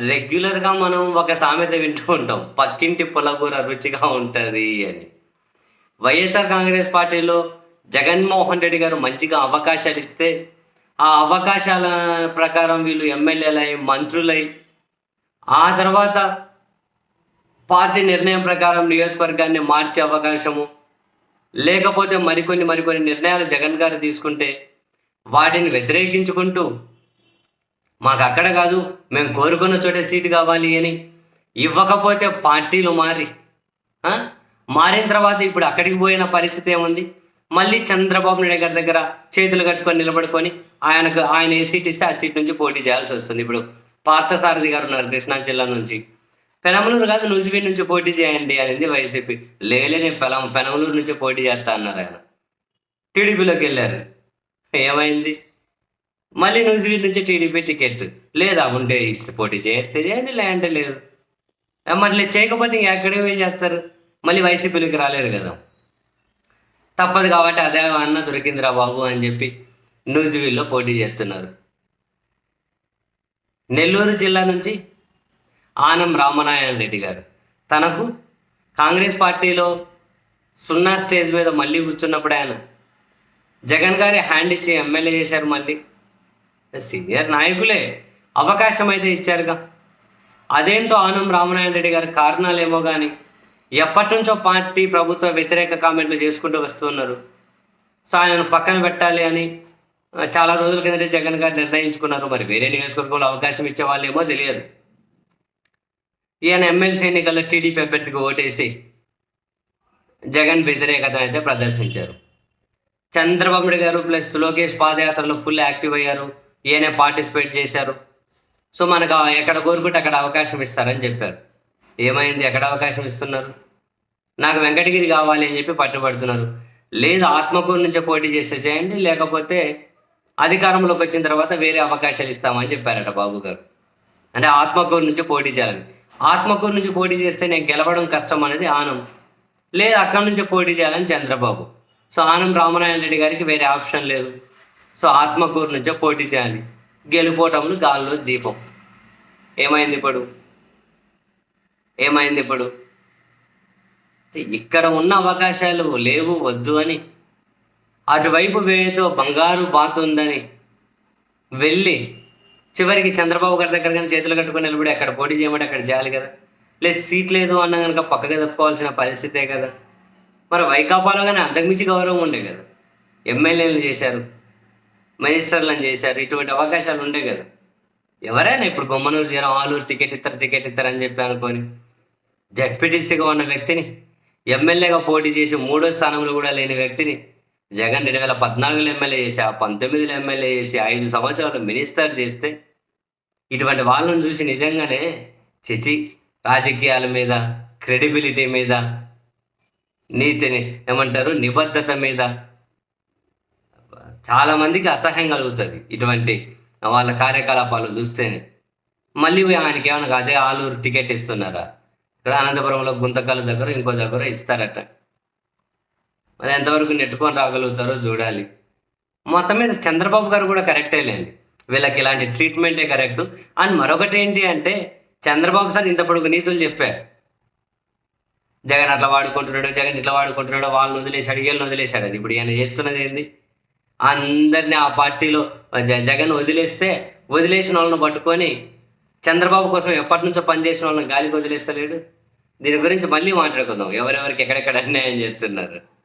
రెగ్యులర్గా మనం ఒక సామెత వింటూ ఉంటాం పక్కింటి పులగూర రుచిగా ఉంటుంది అని. వైఎస్ఆర్ కాంగ్రెస్ పార్టీలో జగన్మోహన్ రెడ్డి గారు మంచిగా అవకాశాలు ఇస్తే ఆ అవకాశాల ప్రకారం వీళ్ళు ఎమ్మెల్యేలై మంత్రులై ఆ తర్వాత పార్టీ నిర్ణయం ప్రకారం నియోజకవర్గాన్ని మార్చే అవకాశము లేకపోతే మరికొన్ని మరికొన్ని నిర్ణయాలు జగన్ గారు తీసుకుంటే వాటిని వ్యతిరేకించుకుంటూ మాకు అక్కడ కాదు మేము కోరుకున్న చోటే సీటు కావాలి అని. ఇవ్వకపోతే పార్టీలు మారి. మారిన తర్వాత ఇప్పుడు అక్కడికి పోయిన పరిస్థితి ఏముంది? మళ్ళీ చంద్రబాబు నాయుడు గారి దగ్గర చేతులు కట్టుకొని నిలబడుకొని ఆయనకు ఆయన ఏ సీట్ ఇస్తే ఆ సీట్ నుంచి పోటీ చేయాల్సి వస్తుంది. ఇప్పుడు పార్థసారథి గారు ఉన్నారు కృష్ణా జిల్లా నుంచి. పెనమలూరు కాదు నూజివీడు నుంచి పోటీ చేయండి అనేది వైసీపీ. లేలే నేను పెనం పెనమలూరు నుంచి పోటీ చేస్తా అన్నారు ఆయన. టీడీపీలోకి వెళ్ళారు. ఏమైంది? మళ్ళీ నూజివీడు నుంచి టీడీపీ టికెట్ లేదా ఉంటే ఇస్తే పోటీ చేస్తే చేయండి లేదంటే లేదు. మళ్ళీ చేయకపోతే ఇంక పోయి చేస్తారు? మళ్ళీ వైసీపీలోకి రాలేరు కదా. తప్పదు కాబట్టి అదే అన్న దొరికిందిరా బాబు అని చెప్పి నూజివీడులో పోటీ చేస్తున్నారు. నెల్లూరు జిల్లా నుంచి ఆనం రామనారాయణ రెడ్డి గారు. తనకు కాంగ్రెస్ పార్టీలో సున్నా స్టేజ్ మీద మళ్ళీ కూర్చున్నప్పుడు ఆయన జగన్ గారి హ్యాండ్ ఇచ్చి ఎమ్మెల్యే చేశారు మళ్ళీ. సీనియర్ నాయకులే. అవకాశం అయితే ఇచ్చారుగా. అదేంటో ఆనం రామనారాయణ రెడ్డి గారి కారణాలేమో కానీ ఎప్పటి నుంచో పార్టీ ప్రభుత్వ వ్యతిరేక కామెంట్లు చేసుకుంటూ వస్తున్నారు సో ఆయనను పక్కన పెట్టాలి అని చాలా రోజుల కిందటే జగన్ గారు నిర్ణయించుకున్నారు. మరి వేరే నియోజకవర్గంలో అవకాశం ఇచ్చే వాళ్ళేమో తెలియదు. ఈయన ఎమ్మెల్సీ ఎన్నికల్లో టీడీపీ అభ్యర్థికి ఓటేసి జగన్ వ్యతిరేకత అయితే ప్రదర్శించారు. చంద్రబాబు గారు ప్లస్ లోకేష్ పాదయాత్రలో ఫుల్ యాక్టివ్ అయ్యారు. ఈయనే పార్టిసిపేట్ చేశారు. సో మనకు ఎక్కడ కోరుకుంటే అక్కడ అవకాశం ఇస్తారని చెప్పారు. ఏమైంది? ఎక్కడ అవకాశం ఇస్తున్నారు? నాకు వెంకటగిరి కావాలి అని చెప్పి పట్టుబడుతున్నారు. లేదు ఆత్మకూరు నుంచే పోటీ చేస్తే చేయండి లేకపోతే అధికారంలోకి వచ్చిన తర్వాత వేరే అవకాశాలు ఇస్తామని చెప్పారట బాబు గారు. అంటే ఆత్మకూరు నుంచి పోటీ చేయాలని ఆత్మకూరు నుంచి పోటీ చేస్తే నేను గెలవడం కష్టం అనేది ఆనం. లేదు అక్కడి నుంచి పోటీ చేయాలని చంద్రబాబు. సో ఆనం రామనారాయణ రెడ్డి గారికి వేరే ఆప్షన్ లేదు. సో ఆత్మకూరు నుంచే పోటీ చేయాలి. గెలుపోవటంలో గాల్లో దీపం. ఏమైంది ఇప్పుడు? ఏమైంది ఇప్పుడు? ఇక్కడ ఉన్న అవకాశాలు లేవు వద్దు అని. అటువైపు వేయతో బంగారు బాతుందని ఉందని. వెళ్ళి చివరికి చంద్రబాబు గారి దగ్గర కానీ చేతులు కట్టుకొని నిలబడి అక్కడ పోటీ చేయమని అక్కడ చేయాలి కదా. లేదు సీట్ లేదు అన్న కనుక పక్కగా తప్పుకోవాల్సిన పరిస్థితే కదా. మరి వైకాపాలో కానీ అంతకుమించి గౌరవం ఉండే కదా. ఎమ్మెల్యేలు చేశారు. మినిస్టర్లను చేశారు. ఇటువంటి అవకాశాలు ఉండే కదా. ఎవరైనా ఇప్పుడు బొమ్మనూరు చేరం ఆలూరు టికెట్ ఇస్తారు టికెట్ ఇస్తారు అని చెప్పి అనుకొని జడ్పీటీసీగా ఉన్న వ్యక్తిని ఎమ్మెల్యేగా పోటీ చేసి మూడో స్థానంలో కూడా లేని వ్యక్తిని జగన్ రెండు వేల పద్నాలుగులో ఎమ్మెల్యే చేసి ఆ పంతొమ్మిదిలో ఎమ్మెల్యే చేసి ఐదు సంవత్సరాలు మినిస్టర్ చేస్తే ఇటువంటి వాళ్ళని చూసి నిజంగానే చిచి రాజకీయాల మీద క్రెడిబిలిటీ మీద నీతిని ఏమంటారు నిబద్ధత మీద చాలా మందికి అసహ్యం కలుగుతుంది ఇటువంటి వాళ్ళ కార్యకలాపాలు చూస్తేనే. మళ్ళీ ఆయనకి ఏమన్నా అదే ఆలూరు టికెట్ ఇస్తున్నారా? ఇక్కడ అనంతపురంలో గుంతకాల దగ్గర ఇంకో దగ్గర ఇస్తారట. మరి ఎంతవరకు నెట్టుకొని రాగలుగుతారో చూడాలి. మొత్తం మీద చంద్రబాబు గారు కూడా కరెక్టే లేండి. వీళ్ళకి ఇలాంటి ట్రీట్మెంటే కరెక్ట్. అండ్ మరొకటి ఏంటి అంటే చంద్రబాబు సార్ ఇంత పొడుగు నీతులు చెప్పారు. జగన్ అట్లా వాడుకుంటున్నాడు జగన్ ఇట్లా వాడుకుంటున్నాడు వాళ్ళని వదిలేశాడు వీళ్ళని వదిలేశాడు. ఇప్పుడు ఈయన చేస్తున్నది ఏంది? అందరినీ ఆ పార్టీలో జగన్ వదిలేస్తే వదిలేసిన వాళ్ళని పట్టుకొని చంద్రబాబు కోసం ఎప్పటి నుంచో పనిచేసిన వాళ్ళని గాలికి వదిలేస్తలేడు. దీని గురించి మళ్ళీ మాట్లాడుకుందాం. ఎవరెవరికి ఎక్కడెక్కడ అన్యాయం చేస్తున్నారు.